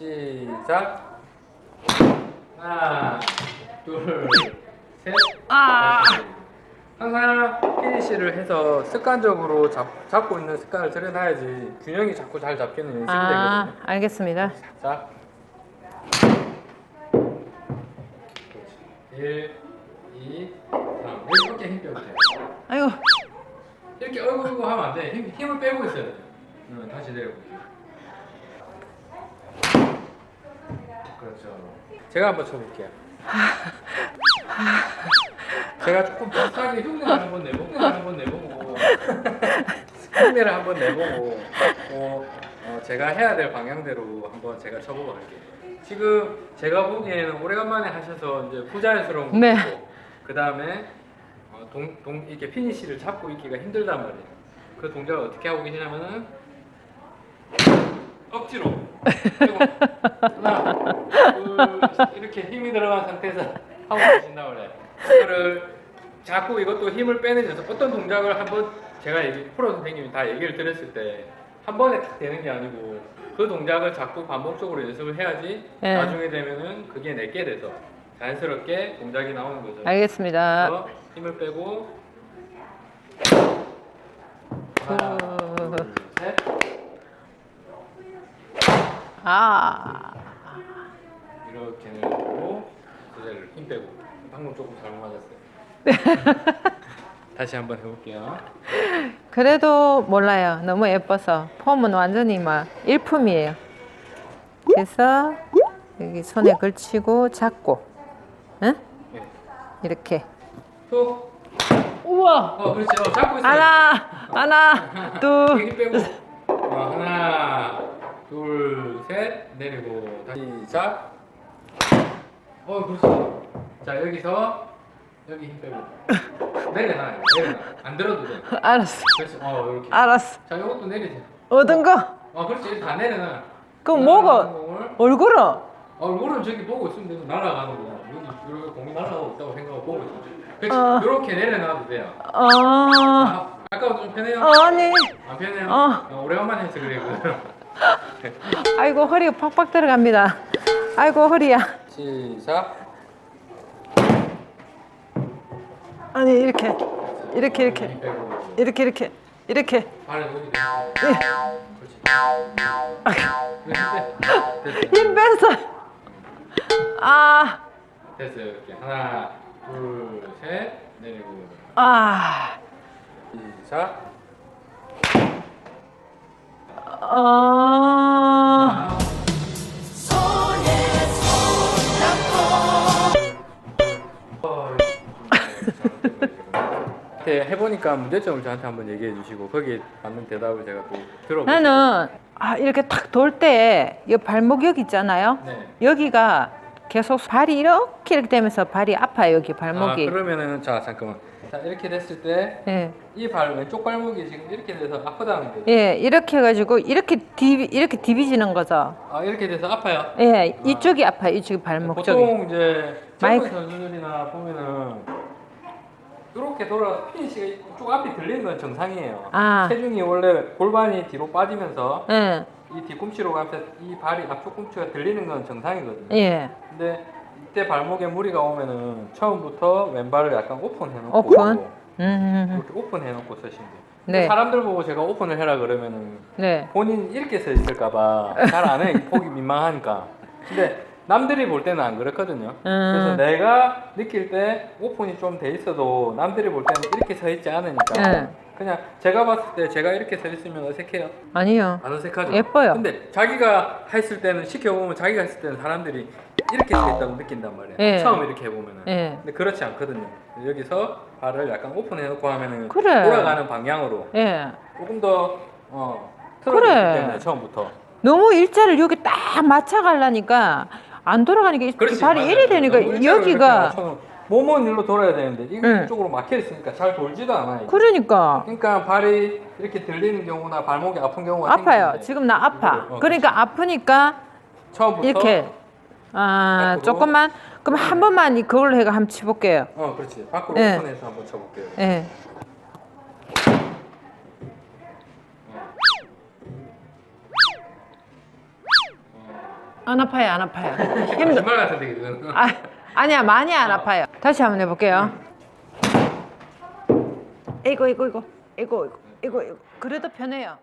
시작. 하나, 둘, 셋. 아. 항상 피니시를 해서 습관적으로 잡, 잡고 있는 습관을 들여놔야지 균형이 자꾸 잘 잡히는 연습이 아, 되거든요. 알겠습니다. 자. 1, 2, 3. 이렇게 힘 빼면 돼. 아이고, 이렇게 어이구 어이구 하면 안 돼. 힘, 힘을 빼고 있어야 돼. 응, 다시 내려보세요. 그렇죠. 제가 한번 쳐볼게요. 제가 조금 비슷하게 흉내를 한번 내보고, 한번 내보고, 흉내를 한번 내보고, 어, 어, 제가 해야 될 방향대로 한번 제가 쳐보고 갈게요. 지금 제가 보기에는 오래간만에 하셔서 이제 부자연스러운 네. 것이고, 그 다음에 어, 동, 동, 이렇게 피니시를 잡고 있기가 힘들단 말이에요. 그 동작을 어떻게 하고 계시냐면은 억지로 그리고 하나 둘 이렇게 힘이 들어간 상태에서 하고 계신다 그래. 그거를 자꾸 이것도 힘을 빼는 연습 어떤 동작을 한번 제가 얘기 프로 선생님이 다 얘기를 드렸을 때 한 번에 탁 되는 게 아니고 그 동작을 자꾸 반복적으로 연습을 해야지 네. 나중에 되면은 그게 내게 돼서 자연스럽게 동작이 나오는 거죠. 알겠습니다. 그래서 힘을 빼고 하나, 후. 둘, 셋. 아, 이렇게 내고 그대로 힘 빼고 방금 조금 잘못 맞았어요. 다시 한번 해볼게요. 그래도 몰라요. 너무 예뻐서 폼은 완전히 막 일품이에요. 그래서 여기 손에 걸치고 잡고, 응? 네. 이렇게. 툭. 우와. 어, 그렇지. 어, 잡고 있어요. 하나, 하나, 둘. 힘 빼고. 어, 하나, 둘, 셋. 내리고 시작. 어, 그렇지. 자 여기서 여기 힘 빼고 내려놔요. 내려놔. 안 들어도 돼. 알았어, 그렇지. 어, 이렇게. 알았어. 자, 이것도 내리세요. 얻은 거. 어, 그렇지. 다 내려놔. 그럼 뭐가? 얼굴은? 어, 얼굴은 저기 보고 있으면 돼서 날아가는 거. 여기 공이 날아가고 있다고 생각하고. 그렇지. 어. 이렇게 내려놔도 돼요. 아, 아, 아까보다 좀 편해요? 아니. 안 편해요? 어. 어, 오래간만에 해서 그래요. 아이고 허리가 팍팍 들어갑니다. 아이고 허리야. 시작. 아니 이렇게 이렇게 이렇게. 이렇게 이렇게 이렇게. 발을 여기 예. 그렇지. 그래, 됐- 됐어. 힘 뺐어. 아, 됐어요. 이렇게 하나, 둘, 셋, 내리고. 아, 시작. 아. 어, 이렇게 해보니까 문제점을 저한테 한번 얘기해 주시고 거기에 맞는 대답을 제가 또 들어보고 나는 아 이렇게 탁 돌 때 이 발목 여기 있잖아요. 네. 여기가 계속 발이 이렇게 이렇게 되면서 발이 아파요 여기 발목이. 아, 그러면은 자 잠깐만 자 이렇게 됐을 때 예, 이 발 왼쪽 발목이 지금 이렇게 돼서 아프다는 거죠 예, 이렇게 해가지고 이렇게 디비 이렇게 디비지는 거죠. 아 이렇게 돼서 아파요 예, 이쪽이 아파 요. 이쪽 발목 쪽이. 보통 이제 마이크. 젊은 선수들이나 보면은 이렇게 돌아 피니시가 이쪽 앞이 들리는 건 정상이에요 아. 체중이 원래 골반이 뒤로 빠지면서 예, 이 뒤꿈치로 가면서 이 발이 앞쪽 꿈치가 들리는 건 정상이거든요 예. 근데 이때 발목에 무리가 오면은 처음부터 왼발을 약간 오픈해놓고 오픈? 음, 이렇게 오픈해놓고 쓰시면 돼요. 네. 사람들 보고 제가 오픈을 해라 그러면은 네. 본인 이렇게 서 있을까봐 잘 안 해. 보기 민망하니까. 근데 남들이 볼 때는 안 그렇거든요. 그래서 음. 내가 느낄 때 오픈이 좀 돼 있어도 남들이 볼 때는 이렇게 서 있지 않으니까 네. 그냥 제가 봤을 때 제가 이렇게 서 있으면 어색해요. 아니요. 안 어색하죠? 예뻐요. 근데 자기가 했을 때는 시켜보면 자기가 했을 때는 사람들이 이렇게 서 있다고 느낀단 말이에요. 예. 처음 이렇게 해보면은. 예. 근데 그렇지 않거든요. 여기서 발을 약간 오픈해놓고 하면은 그래. 돌아가는 방향으로 예. 조금 더 어, 그래. 틀어졌기 때문에 처음부터. 너무 일자를 여기 딱 맞춰 가려니까 안 돌아가니까 이 그렇지, 발이 맞아요. 이래 되니까 너무 일자로 이렇게 여기가 맞춰놓- 몸은 일로 돌아야 되는데 네. 이쪽으로 막혀 있으니까 잘 돌지도 않아요. 이게. 그러니까 그러니까 발이 이렇게 들리는 경우나 발목이 아픈 경우가 아파요. 생기는데 지금 나 아파. 어, 그러니까 아프니까 처음부터 이렇게 아 조금만 그럼 한 네. 번만 이- 그걸로 해가 한번 치볼게요. 어 그렇지 밖으로 네. 오픈해서 한번 쳐볼게요. 예. 안 아파요, 안 아파요. 어, 힘들. 거짓말 같은데 이거는. 아, 아니야 많이 안 아파요. 다시 한번 해볼게요. 음. 이거 이거 이거. 이거 이거 이거 이거. 그래도 편해요.